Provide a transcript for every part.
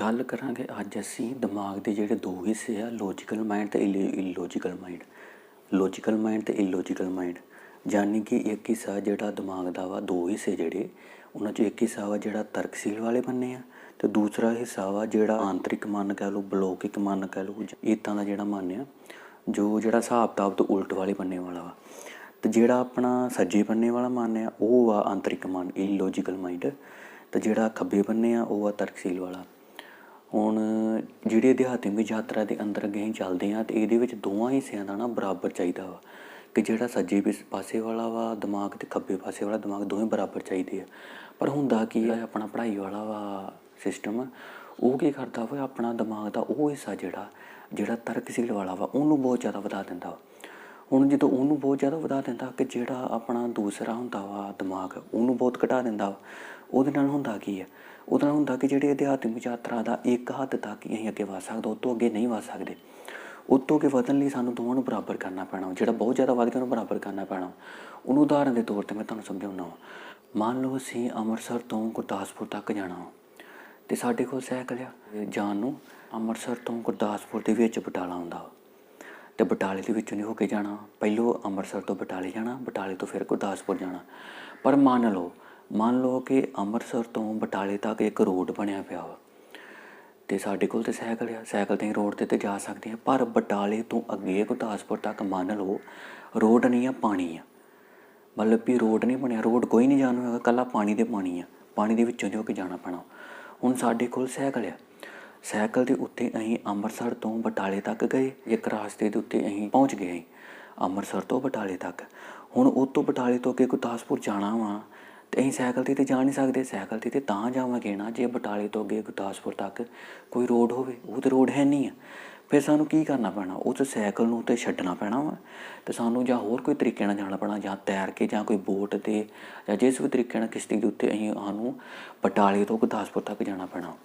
ਗੱਲ ਕਰਾਂਗੇ ਅੱਜ ਅਸੀਂ ਦਿਮਾਗ ਦੇ ਜਿਹੜੇ ਦੋ ਹਿੱਸੇ ਆ ਲੌਜੀਕਲ ਮਾਈਂਡ ਤੇ ਇਲੋਜੀਕਲ ਮਾਈਂਡ ਲੌਜੀਕਲ ਮਾਈਂਡ ਤੇ ਇਲੋਜੀਕਲ ਮਾਈਂਡ ਯਾਨੀ ਕਿ ਇੱਕ ਹਿੱਸਾ ਜਿਹੜਾ ਦਿਮਾਗ ਦਾ ਵਾ, ਦੋ ਹਿੱਸੇ ਜਿਹੜੇ, ਉਹਨਾਂ 'ਚੋਂ ਇੱਕ ਹਿੱਸਾ ਵਾ ਜਿਹੜਾ ਤਰਕਸ਼ੀਲ ਵਾਲੇ ਬੰਨੇ ਆ ਤੇ ਦੂਸਰਾ ਹਿੱਸਾ ਵਾ ਜਿਹੜਾ ਆਂਤਰਿਕ ਮਨ ਕਹਿ ਲਓ, ਬਲੌਕਿਕ ਮਨ ਕਹਿ ਲਓ ਇਤਾਂ ਦਾ ਜਿਹੜਾ ਮਨ ਆ, ਜੋ ਜਿਹੜਾ ਹਿਸਾਬ ਕਿਤਾਬ ਤੋਂ ਉਲਟ ਵਾਲੇ ਬੰਨੇ ਵਾਲਾ ਵਾ। ਤੇ ਜਿਹੜਾ ਆਪਣਾ ਸੱਜੇ ਬੰਨੇ ਵਾਲਾ ਮਨ ਆ, ਉਹ ਵਾ ਆਂਤਰਿਕ ਮਨ ਇਲੋਜੀਕਲ ਮਾਈਂਡ ਤੇ ਜਿਹੜਾ ਖੱਬੇ ਬੰਨੇ ਆ, ਉਹ ਆ ਤਰਕਸ਼ੀਲ ਵਾਲਾ। ਹੁਣ ਜਿਹੜੀ ਅਧਿਆਤਮਿਕ ਯਾਤਰਾ ਦੇ ਅੰਦਰ ਅੱਗੇ ਅਸੀਂ ਚੱਲਦੇ ਹਾਂ ਤੇ ਇਹਦੇ ਵਿੱਚ ਦੋਵਾਂ ਹਿੱਸਿਆਂ ਦਾ ਨਾ ਬਰਾਬਰ ਚਾਹੀਦਾ ਵਾ, ਕਿ ਜਿਹੜਾ ਸੱਜੇ ਪਿਸ- ਪਾਸੇ ਵਾਲਾ ਵਾ, ਦਿਮਾਗ ਤੇ ਖੱਬੇ ਪਾਸੇ ਵਾਲਾ ਦਿਮਾਗ ਦੋਵੇਂ ਬਰਾਬਰ ਚਾਹੀਦੇ ਆ। ਪਰ ਹੁੰਦਾ ਕੀ ਆ, ਆਪਣਾ ਪੜ੍ਹਾਈ ਵਾਲਾ ਵਾ ਸਿਸਟਮ ਉਹ ਕੀ ਕਰਦਾ ਵਾ, ਆਪਣਾ ਦਿਮਾਗ ਦਾ ਉਹ ਹਿੱਸਾ ਜਿਹੜਾ ਜਿਹੜਾ ਤਰਕਸ਼ੀਲ ਵਾਲਾ ਵਾ, ਉਹਨੂੰ ਬਹੁਤ ਜ਼ਿਆਦਾ ਵਧਾ ਦਿੰਦਾ ਵਾ। ਹੁਣ ਜਦੋਂ ਉਹਨੂੰ ਬਹੁਤ ਜ਼ਿਆਦਾ ਵਧਾ ਦਿੰਦਾ ਕਿ ਜਿਹੜਾ ਆਪਣਾ ਦੂਸਰਾ ਹੁੰਦਾ ਵਾ ਦਿਮਾਗ, ਉਹਨੂੰ ਬਹੁਤ ਘਟਾ ਦਿੰਦਾ ਵਾ, ਉਹਦੇ ਨਾਲ ਹੁੰਦਾ ਕੀ ਹੈ ਉਹਦਾ ਹੁੰਦਾ ਕਿ ਜਿਹੜੇ ਅਧਿਆਤਮਿਕ ਯਾਤਰਾ ਦਾ ਇੱਕ ਹੱਦ ਤੱਕ ਹੀ ਅਸੀਂ ਅੱਗੇ ਵਧ ਸਕਦੇ, ਉਹ ਤੋਂ ਅੱਗੇ ਨਹੀਂ ਵਧ ਸਕਦੇ। ਉਹ ਤੋਂ ਅੱਗੇ ਵਧਣ ਲਈ ਸਾਨੂੰ ਦੋਵਾਂ ਨੂੰ ਬਰਾਬਰ ਕਰਨਾ ਪੈਣਾ, ਜਿਹੜਾ ਬਹੁਤ ਜ਼ਿਆਦਾ ਵੱਧ ਗਿਆ ਉਹਨੂੰ ਬਰਾਬਰ ਕਰਨਾ ਪੈਣਾ। ਉਹਨੂੰ ਉਦਾਹਰਨ ਦੇ ਤੌਰ ਤੇ ਮੈਂ ਤੁਹਾਨੂੰ ਸਮਝਾਉਣਾ ਵਾ। ਮੰਨ ਲਓ ਅਸੀਂ ਅੰਮ੍ਰਿਤਸਰ ਤੋਂ ਗੁਰਦਾਸਪੁਰ ਤੱਕ ਜਾਣਾ ਵਾ, ਤੇ ਸਾਡੇ ਕੋਲ ਸਾਈਕਲ ਆ। ਜਾਣ ਨੂੰ ਅੰਮ੍ਰਿਤਸਰ ਤੋਂ ਗੁਰਦਾਸਪੁਰ ਦੇ ਵਿੱਚ ਬਟਾਲਾ ਆਉਂਦਾ ਵਾ, ਤੇ ਬਟਾਲੇ ਦੇ ਵਿੱਚੋਂ ਨਹੀਂ ਹੋ ਕੇ ਜਾਣਾ। ਪਹਿਲੋਂ ਅੰਮ੍ਰਿਤਸਰ ਤੋਂ ਬਟਾਲੇ ਜਾਣਾ, ਬਟਾਲੇ ਤੋਂ ਫਿਰ ਗੁਰਦਾਸਪੁਰ ਜਾਣਾ। ਪਰ ਮੰਨ ਲਓ ਮੰਨ ਲਓ ਕਿ ਅੰਮ੍ਰਿਤਸਰ ਤੋਂ ਬਟਾਲੇ ਤੱਕ ਇੱਕ ਰੋਡ ਬਣਿਆ ਪਿਆ ਵਾ ਤੇ ਸਾਡੇ ਕੋਲ ਤੇ ਸਾਈਕਲ ਆ, ਸਾਈਕਲ ਤੇ ਰੋਡ ਤੇ ਤੇ ਜਾ ਸਕਦੇ ਆ ਪਰ ਬਟਾਲੇ ਤੋਂ ਅੱਗੇ ਗੁਰਦਾਸਪੁਰ ਤੱਕ ਮੰਨ ਲਓ ਰੋਡ ਨਹੀਂ ਆ, ਪਾਣੀ ਆ। ਮਤਲਬ ਵੀ ਰੋਡ ਨਹੀਂ ਬਣਿਆ, ਰੋਡ ਕੋਈ ਨਹੀਂ ਜਾਣਾ ਹੋਏਗਾ ਕੱਲਾ ਪਾਣੀ ਦੇ ਪਾਣੀ ਆ, ਪਾਣੀ ਦੇ ਵਿੱਚੋਂ ਦੀ ਹੋ ਕੇ ਜਾਣਾ ਪੈਣਾ। ਹੁਣ ਸਾਡੇ ਕੋਲ ਸਾਈਕਲ ਆ। ਸਾਈਕਲ ਦੇ ਉੱਤੇ ਅਸੀਂ ਅੰਮ੍ਰਿਤਸਰ ਤੋਂ ਬਟਾਲੇ ਤੱਕ ਗਏ, ਇੱਕ ਰਾਸਤੇ ਦੇ ਉੱਤੇ ਅਸੀਂ ਪਹੁੰਚ ਗਏ ਅਸੀਂ, ਅੰਮ੍ਰਿਤਸਰ ਤੋਂ ਬਟਾਲੇ ਤੱਕ। ਹੁਣ ਉਹ ਤੋਂ ਬਟਾਲੇ ਤੋਂ ਅੱਗੇ ਗੁਰਦਾਸਪੁਰ ਜਾਣਾ ਵਾ ਤੇ ਅਸੀਂ ਸਾਈਕਲ ਤੇ ਤੇ ਜਾ ਨਹੀਂ ਸਕਦੇ, ਸਾਈਕਲ ਤੇ ਤੇ ਤਾਂ ਜਾਵਾਂਗੇ ਨਾ, ਜੇ ਬਟਾਲੇ ਤੋਂ ਅੱਗੇ ਗੁਰਦਾਸਪੁਰ ਤੱਕ ਕੋਈ ਰੋਡ ਹੋਵੇ, ਉਹ ਤੇ ਰੋਡ ਹੈ ਨਹੀਂ ਆ। ਫਿਰ ਸਾਨੂੰ ਕੀ ਕਰਨਾ ਪੈਣਾ? ਉਸ ਸਾਈਕਲ ਨੂੰ ਤੇ ਛੱਡਣਾ ਪੈਣਾ ਵਾ। ਤੇ ਸਾਨੂੰ ਜਾਂ ਹੋਰ ਕੋਈ ਤਰੀਕੇ ਨਾਲ ਜਾਣਾ ਪੈਣਾ, ਜਾਂ ਤੈਰ ਕੇ ਜਾਂ ਕੋਈ ਬੋਟ ਤੇ, ਜਾਂ ਜਿਸ ਵੀ ਤਰੀਕੇ ਨਾਲ ਕਿਸ਼ਤੀ ਦੇ ਉੱਤੇ ਅਸੀਂ ਸਾਨੂੰ ਬਟਾਲੇ ਤੋਂ ਗੁਰਦਾਸਪੁਰ ਤੱਕ ਜਾਣਾ ਪੈਣਾ।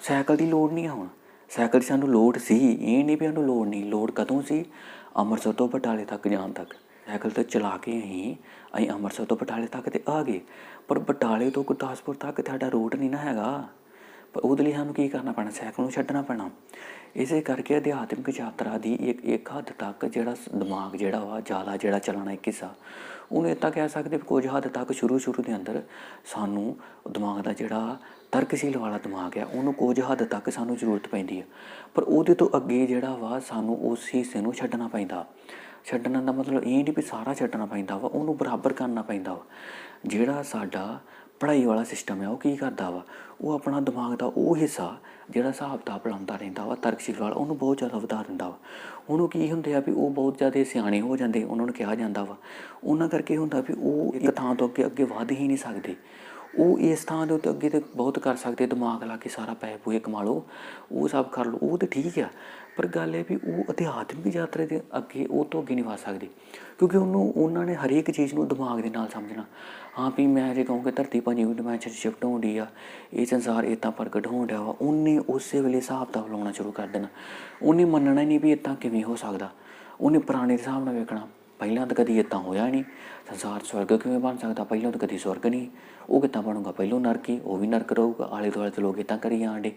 ਸਾਈਕਲ ਦੀ ਲੋੜ ਨਹੀਂ ਆ ਹੁਣ। ਸਾਈਕਲ ਦੀ ਸਾਨੂੰ ਲੋੜ ਸੀ, ਇਹ ਨਹੀਂ ਵੀ ਸਾਨੂੰ ਲੋੜ ਨਹੀਂ। ਲੋੜ ਕਦੋਂ ਸੀ? ਅੰਮ੍ਰਿਤਸਰ ਤੋਂ ਬਟਾਲੇ ਤੱਕ ਜਾਣ ਤੱਕ। ਸਾਈਕਲ ਤੇ ਚਲਾ ਕੇ ਅਸੀਂ ਅਸੀਂ ਅੰਮ੍ਰਿਤਸਰ ਤੋਂ ਬਟਾਲੇ ਤੱਕ ਤੇ ਆ ਗਏ। ਪਰ ਬਟਾਲੇ ਤੋਂ ਗੁਰਦਾਸਪੁਰ ਤੱਕ ਤੁਹਾਡਾ ਰੂਟ ਨਹੀਂ ਨਾ ਹੈਗਾ। ਪਰ ਉਹਦੇ ਲਈ ਸਾਨੂੰ ਕੀ ਕਰਨਾ ਪੈਣਾ? ਸਾਈਕਲ ਨੂੰ ਛੱਡਣਾ ਪੈਣਾ। ਇਸੇ ਕਰਕੇ ਅਧਿਆਤਮਿਕ ਯਾਤਰਾ ਦੀ ਇੱਕ ਇੱਕ ਹੱਦ ਤੱਕ ਜਿਹੜਾ ਦਿਮਾਗ ਜਿਹੜਾ ਵਾ, ਜ਼ਿਆਦਾ ਜਿਹੜਾ ਚੱਲਣਾ ਇੱਕ ਹਿੱਸਾ, ਉਹਨੂੰ ਇਹ ਤਾਂ ਕਹਿ ਸਕਦੇ ਵੀ ਕੁਝ ਹੱਦ ਤੱਕ ਸ਼ੁਰੂ ਸ਼ੁਰੂ ਦੇ ਅੰਦਰ ਸਾਨੂੰ ਦਿਮਾਗ ਦਾ ਜਿਹੜਾ ਤਰਕਸ਼ੀਲ ਵਾਲਾ ਦਿਮਾਗ ਆ, ਉਹਨੂੰ ਕੁਝ ਹੱਦ ਤੱਕ ਸਾਨੂੰ ਜ਼ਰੂਰਤ ਪੈਂਦੀ ਹੈ ਪਰ ਉਹਦੇ ਤੋਂ ਅੱਗੇ ਜਿਹੜਾ ਵਾ, ਸਾਨੂੰ ਉਸ ਹਿੱਸੇ ਨੂੰ ਛੱਡਣਾ ਪੈਂਦਾ। ਛੱਡਣ ਦਾ ਮਤਲਬ ਇਹ ਨਹੀਂ ਵੀ ਸਾਰਾ ਛੱਡਣਾ ਪੈਂਦਾ ਵਾ, ਉਹਨੂੰ ਬਰਾਬਰ ਕਰਨਾ ਪੈਂਦਾ ਵਾ। ਜਿਹੜਾ ਸਾਡਾ ਪੜ੍ਹਾਈ ਵਾਲਾ ਸਿਸਟਮ ਹੈ ਉਹ ਕੀ ਕਰਦਾ ਵਾ? ਉਹ ਆਪਣਾ ਦਿਮਾਗ ਦਾ ਉਹ ਹਿੱਸਾ, ਜਿਹੜਾ ਹਿਸਾਬ ਕਿਤਾਬ ਲਾਉਂਦਾ ਰਹਿੰਦਾ ਵਾ, ਤਰਕਸ਼ੀਲ ਵਾਲਾ, ਉਹਨੂੰ ਬਹੁਤ ਜ਼ਿਆਦਾ ਵਧਾ ਦਿੰਦਾ ਵਾ। ਉਹਨੂੰ ਕੀ ਹੁੰਦੇ ਆ ਵੀ ਉਹ ਬਹੁਤ ਜ਼ਿਆਦਾ ਸਿਆਣੇ ਹੋ ਜਾਂਦੇ, ਉਹਨਾਂ ਨੂੰ ਕਿਹਾ ਜਾਂਦਾ ਵਾ। ਉਹਨਾਂ ਕਰਕੇ ਹੁੰਦਾ ਵੀ ਉਹ ਇੱਕ ਥਾਂ ਤੋਂ ਅੱਗੇ ਅੱਗੇ ਵਧ ਹੀ ਨਹੀਂ ਸਕਦੇ। ਉਹ ਇਸ ਥਾਂ ਦੇ ਉੱਤੇ ਅੱਗੇ ਤੇ ਬਹੁਤ ਕਰ ਸਕਦੇ ਦਿਮਾਗ ਲਾ ਕੇ ਸਾਰਾ ਪੈਸੇ ਪੂਏ ਕਮਾ ਲਓ, ਉਹ ਸਭ ਕਰ ਲਓ, ਉਹ ਤੇ ਠੀਕ ਆ, ਪਰ ਗੱਲ ਹੈ ਵੀ ਉਹ ਅਧਿਆਤਮਿਕ ਯਾਤਰਾ ਦੇ ਅੱਗੇ ਉਹ ਤੋਂ ਅੱਗੇ ਨਹੀਂ ਵਧ ਸਕਦੇ, ਕਿਉਂਕਿ ਉਹਨੂੰ, ਉਹਨਾਂ ਨੇ ਹਰੇਕ ਚੀਜ਼ ਨੂੰ ਦਿਮਾਗ ਦੇ ਨਾਲ ਸਮਝਣਾ, ਹਾਂ ਵੀ ਮੈਂ ਜੇ ਕਹੂੰਗਾ ਧਰਤੀ ਪੰਜਵੀਂ ਡਿਮੈਂਸ਼ਨ ਸ਼ਿਫਟ ਹੋਣ ਡਈ ਆ, ਇਹ ਸੰਸਾਰ ਇਤਾਂ ਪ੍ਰਗਟ ਹੋਣ ਡਿਆ ਵਾ, ਉਹਨੇ ਉਸੇ ਵੇਲੇ ਹਿਸਾਬ ਕਿਤਾਬ ਲਾਉਣਾ ਸ਼ੁਰੂ ਕਰ ਦੇਣਾ, ਉਹਨੇ ਮੰਨਣਾ ਹੀ ਨਹੀਂ ਵੀ ਇਤਾਂ ਕਿਵੇਂ ਹੋ ਸਕਦਾ, ਉਹਨੇ ਪੁਰਾਣੇ ਦੇ ਹਿਸਾਬ ਨਾਲ ਵੇਖਣਾ ਪਹਿਲਾਂ ਤਾਂ ਕਦੀ ਇਤਾਂ ਹੋਇਆ ਨਹੀਂ। ਸੰਸਾਰ ਸਵਰਗ ਕਿਵੇਂ ਬਣ ਸਕਦਾ? ਪਹਿਲਾਂ ਤਾਂ ਕਦੀ ਸਵਰਗ ਨਹੀਂ। ਉਹ ਕਿੱਦਾਂ ਬਣੂਗਾ? ਪਹਿਲੋਂ ਨਰਕ ਹੀ, ਉਹ ਵੀ ਨਰਕ ਰਹੂਗਾ। ਆਲੇ ਦੁਆਲੇ ਤੇ ਲੋਕ ਇਤਾਂ ਕਰੀ ਜਾਣਦੇ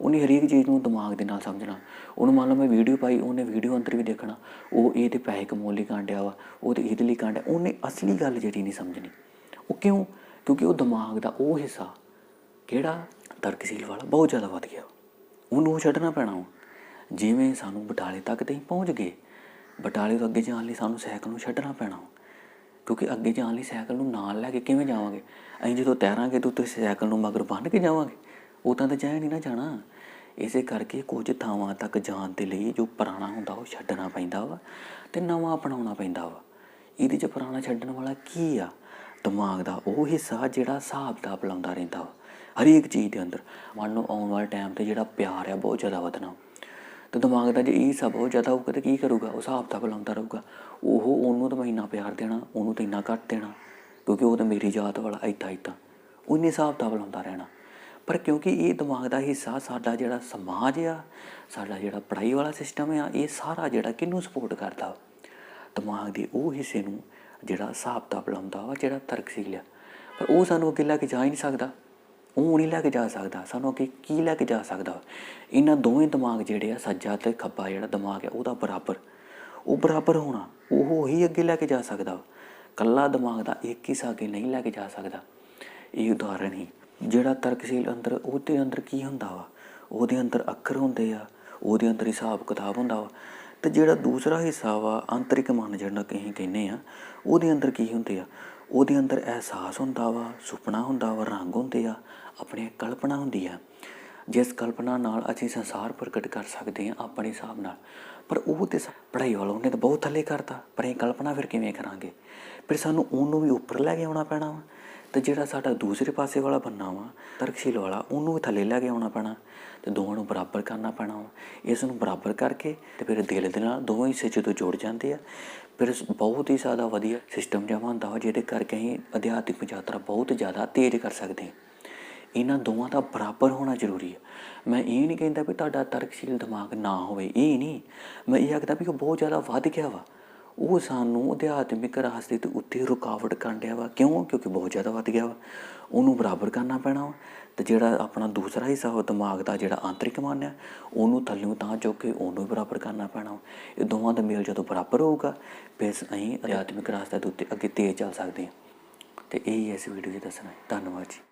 ਉਹਨੇ ਹਰੇਕ ਚੀਜ਼ ਨੂੰ ਦਿਮਾਗ ਦੇ ਨਾਲ ਸਮਝਣਾ। ਉਹਨੂੰ ਮੰਨ ਲਓ ਮੈਂ ਵੀਡੀਓ ਪਾਈ, ਉਹਨੇ ਵੀਡੀਓ ਅੰਦਰ ਵੀ ਦੇਖਣਾ। ਉਹ ਇਹ ਤੇ ਪੈਸੇ ਕਮਾਉਣ ਲਈ ਕਾਂਡਿਆ ਵਾ, ਉਹ ਤੇ ਇਹਦੇ ਲਈ ਕਾਂਡਿਆ। ਉਹਨੇ ਅਸਲੀ ਗੱਲ ਜਿਹੜੀ ਨਹੀਂ ਸਮਝਣੀ। ਉਹ ਕਿਉਂ? ਕਿਉਂਕਿ ਉਹ ਦਿਮਾਗ ਦਾ ਉਹ ਹਿੱਸਾ, ਕਿਹੜਾ? ਤਰਕਸ਼ੀਲ ਵਾਲਾ, ਬਹੁਤ ਜ਼ਿਆਦਾ ਵੱਧ ਗਿਆ। ਉਹਨੂੰ ਉਹ ਛੱਡਣਾ ਪੈਣਾ ਵਾ। ਜਿਵੇਂ ਸਾਨੂੰ ਬਟਾਲੇ ਤੱਕ ਤੇ ਹੀ ਪਹੁੰਚ ਗਏ ਬਟਾਲੇ ਤੋਂ ਅੱਗੇ ਜਾਣ ਲਈ ਸਾਨੂੰ ਸਾਈਕਲ ਨੂੰ ਛੱਡਣਾ ਪੈਣਾ ਵਾ। ਕਿਉਂਕਿ ਅੱਗੇ ਜਾਣ ਲਈ ਸਾਈਕਲ ਨੂੰ ਨਾਲ ਲੈ ਕੇ ਕਿਵੇਂ ਜਾਵਾਂਗੇ? ਅਸੀਂ ਜਦੋਂ ਤੈਰਾਂਗੇ ਤਾਂ ਉੱਤੇ ਸਾਈਕਲ ਨੂੰ ਮਗਰ ਬੰਨ੍ਹ ਕੇ ਜਾਵਾਂਗੇ। ਉਹ ਤਾਂ ਜਾਇ ਨਹੀਂ ਨਾ ਜਾਣਾ। ਇਸੇ ਕਰਕੇ ਕੁਝ ਥਾਵਾਂ ਤੱਕ ਜਾਣ ਦੇ ਲਈ ਜੋ ਪੁਰਾਣਾ ਹੁੰਦਾ ਉਹ ਛੱਡਣਾ ਪੈਂਦਾ ਵਾ ਤੇ ਨਵਾਂ ਅਪਣਾਉਣਾ ਪੈਂਦਾ ਵਾ। ਇਹਦੇ 'ਚ ਪੁਰਾਣਾ ਛੱਡਣ ਵਾਲਾ ਕੀ ਆ? ਦਿਮਾਗ ਦਾ ਉਹ ਹਿੱਸਾ ਜਿਹੜਾ ਹਿਸਾਬ ਦਾ ਲਾਉਂਦਾ ਰਹਿੰਦਾ ਵਾ। ਹਰੇਕ ਚੀਜ਼ ਦੇ ਅੰਦਰ। ਮੰਨ ਲਓ ਆਉਣ ਵਾਲੇ ਟਾਈਮ ਤੇ ਜਿਹੜਾ ਪਿਆਰ ਆ, ਬਹੁਤ ਜ਼ਿਆਦਾ ਵਧਣਾ। ਤੇ ਦਿਮਾਗ ਦਾ ਜੇ ਇਹ ਸਭ ਬਹੁਤ ਜ਼ਿਆਦਾ ਹੋਊਗਾ ਤਾਂ ਕੀ ਕਰੂਗਾ? ਉਹ ਹਿਸਾਬ ਤਾਂ ਲਾਉਂਦਾ ਰਹੂਗਾ। ਉਹ ਉਹਨੂੰ ਤਾਂ ਮੈਂ ਇੰਨਾ ਪਿਆਰ ਦੇਣਾ, ਉਹਨੂੰ ਤਾਂ ਇੰਨਾ ਘੱਟ ਦੇਣਾ, ਕਿਉਂਕਿ ਉਹ ਤਾਂ ਮੇਰੀ ਜਾਤ ਵਾਲਾ, ਇੱਦਾਂ ਇੱਦਾਂ। ਉਹਨੇ ਹਿਸਾਬ ਤਾਂ ਲਾਉਂਦਾ ਰਹਿਣਾ। ਪਰ ਕਿਉਂਕਿ ਇਹ ਦਿਮਾਗ ਦਾ ਹਿੱਸਾ ਸਾਡਾ ਜਿਹੜਾ ਸਮਾਜ ਆ, ਸਾਡਾ ਜਿਹੜਾ ਪੜ੍ਹਾਈ ਵਾਲਾ ਸਿਸਟਮ ਆ, ਇਹ ਸਾਰਾ ਜਿਹੜਾ ਕਿਹਨੂੰ ਸਪੋਰਟ ਕਰਦਾ? ਵਾ? ਦਿਮਾਗ ਦੇ ਉਹ ਹਿੱਸੇ ਨੂੰ ਜਿਹੜਾ ਹਿਸਾਬ ਤਾਂ ਲਾਉਂਦਾ ਵਾ ਜਿਹੜਾ ਤਰਕਸ਼ੀਲ ਆ। ਪਰ ਉਹ ਸਾਨੂੰ ਅੱਗੇ ਲੈ ਕੇ ਜਾ ਹੀ ਨਹੀਂ ਸਕਦਾ। ਉਹ ਨਹੀਂ ਲੈ ਕੇ ਜਾ ਸਕਦਾ, ਸਾਨੂੰ ਅੱਗੇ ਕੀ ਲੈ ਕੇ ਜਾ ਸਕਦਾ? ਇਹਨਾਂ ਦੋਵੇਂ ਦਿਮਾਗ ਜਿਹੜੇ ਆ, ਸੱਜਾ ਤੇ ਖੱਬਾ ਜਿਹੜਾ ਦਿਮਾਗ ਹੈ ਉਹਦਾ ਬਰਾਬਰ। ਉਹ ਬਰਾਬਰ ਹੋਣਾ, ਉਹ ਹੀ ਅੱਗੇ ਲੈ ਕੇ ਜਾ ਸਕਦਾ। ਕੱਲਾ ਦਿਮਾਗ ਦਾ ਇੱਕ ਹਿੱਸਾ ਅੱਗੇ ਨਹੀਂ ਲੈ ਕੇ ਜਾ ਸਕਦਾ। ਇਹ ਉਦਾਹਰਣ ਹੀ, ਜਿਹੜਾ ਤਰਕਸ਼ੀਲ ਅੰਦਰ, ਉਹਦੇ ਅੰਦਰ ਕੀ ਹੁੰਦਾ ਵਾ? ਉਹਦੇ ਅੰਦਰ ਅੱਖਰ ਹੁੰਦੇ ਆ, ਉਹਦੇ ਅੰਦਰ ਹਿਸਾਬ ਕਿਤਾਬ ਹੁੰਦਾ ਵਾ। ਤੇ ਜਿਹੜਾ ਦੂਸਰਾ ਹਿੱਸਾ ਵਾ, ਆਂਤਰਿਕ ਮਨ ਜਿਹੜਾ ਕਿ ਅਸੀਂ ਕਹਿੰਦੇ ਆ, ਉਹਦੇ ਅੰਦਰ ਕੀ ਹੁੰਦੇ ਆ? ਉਹਦੇ ਅੰਦਰ ਅਹਿਸਾਸ ਹੁੰਦਾ ਵਾ, ਸੁਪਨਾ ਹੁੰਦਾ ਵਾ, ਰੰਗ ਹੁੰਦੇ ਆ, ਆਪਣੀ ਕਲਪਨਾ ਹੁੰਦੀ ਆ। ਜਿਸ ਕਲਪਨਾ ਨਾਲ ਅਸੀਂ ਸੰਸਾਰ ਪ੍ਰਗਟ ਕਰ ਸਕਦੇ ਹਾਂ ਆਪਣੇ ਹਿਸਾਬ ਨਾਲ। ਪਰ ਉਹ ਤੇ ਸ- ਪੜ੍ਹਾਈ ਵਾਲਾ ਉਹਨੇ ਤਾਂ ਬਹੁਤ ਥੱਲੇ ਕਰਤਾ, ਪਰ ਇਹ ਕਲਪਨਾ ਫਿਰ ਕਿਵੇਂ ਕਰਾਂਗੇ? ਫਿਰ ਸਾਨੂੰ ਉਹਨੂੰ ਵੀ ਉੱਪਰ ਲੈ ਕੇ ਆਉਣਾ ਪੈਣਾ ਵਾ। ਤੇ ਜਿਹੜਾ ਸਾਡਾ ਦੂਸਰੇ ਪਾਸੇ ਵਾਲਾ ਬੰਨਾ ਵਾ, ਤਰਕਸ਼ੀਲ ਵਾਲਾ, ਉਹਨੂੰ ਵੀ ਥੱਲੇ ਲੈ ਕੇ ਆਉਣਾ ਪੈਣਾ ਤੇ ਦੋਵਾਂ ਨੂੰ ਬਰਾਬਰ ਕਰਨਾ ਪੈਣਾ ਵਾ। ਇਸ ਨੂੰ ਬਰਾਬਰ ਕਰਕੇ ਤੇ ਫਿਰ ਦਿਲ ਦੇ ਨਾਲ ਦੋਵੇਂ ਹਿੱਸੇ ਜਦੋਂ ਜੁੜ ਜਾਂਦੇ ਆ, ਫਿਰ ਬਹੁਤ ਹੀ ਜ਼ਿਆਦਾ ਵਧੀਆ ਸਿਸਟਮ ਜਿਹਾ ਹੁੰਦਾ ਵਾ, ਜਿਹਦੇ ਕਰਕੇ ਅਸੀਂ ਅਧਿਆਤਮਿਕ ਯਾਤਰਾ ਬਹੁਤ ਜ਼ਿਆਦਾ ਤੇਜ਼ ਕਰ ਸਕਦੇ ਹਾਂ। ਇਹਨਾਂ ਦੋਵਾਂ ਦਾ ਬਰਾਬਰ ਹੋਣਾ ਜ਼ਰੂਰੀ ਹੈ ਮੈਂ ਇਹ ਨਹੀਂ ਕਹਿੰਦਾ ਵੀ ਤੁਹਾਡਾ ਤਰਕਸ਼ੀਲ ਦਿਮਾਗ ਨਾ ਹੋਵੇ, ਇਹ ਨਹੀਂ। ਮੈਂ ਇਹ ਆਖਦਾ ਵੀ ਉਹ ਬਹੁਤ ਜ਼ਿਆਦਾ ਵੱਧ ਗਿਆ ਵਾ। ਉਹ ਸਾਨੂੰ ਅਧਿਆਤਮਿਕ ਰਸਤੇ ਤੇ ਉੱਤੇ ਰੁਕਾਵਟ ਕਰਨ ਡਿਆ ਵਾ। ਕਿਉਂ? ਕਿਉਂਕਿ ਬਹੁਤ ਜ਼ਿਆਦਾ ਵੱਧ ਗਿਆ ਵਾ। ਉਹਨੂੰ ਬਰਾਬਰ ਕਰਨਾ ਪੈਣਾ ਵਾ। ਤੇ ਜਿਹੜਾ ਆਪਣਾ ਦੂਸਰਾ ਹਿੱਸਾ ਉਹ ਦਿਮਾਗ ਦਾ ਜਿਹੜਾ ਆਂਤਰਿਕ ਮਨ ਹੈ ਉਹਨੂੰ ਥੱਲਿਓਂ ਤਾਂ ਚੁੱਕ ਕੇ ਉਹਨੂੰ ਬਰਾਬਰ ਕਰਨਾ ਪੈਣਾ ਵਾ। ਇਹ ਦੋਵਾਂ ਦਾ ਮੇਲ ਜਦੋਂ ਬਰਾਬਰ ਹੋਊਗਾ, ਫਿਰ ਅਸੀਂ ਅਧਿਆਤਮਿਕ ਰਸਤੇ ਦੇ ਉੱਤੇ ਅੱਗੇ ਤੇਜ਼ ਚੱਲ ਸਕਦੇ ਹਾਂ। ਤੇ ਇਹ ਹੀ ਇਸ ਵੀਡੀਓ 'ਚ ਦੱਸਣਾ। ਹੈ ਧੰਨਵਾਦ ਜੀ।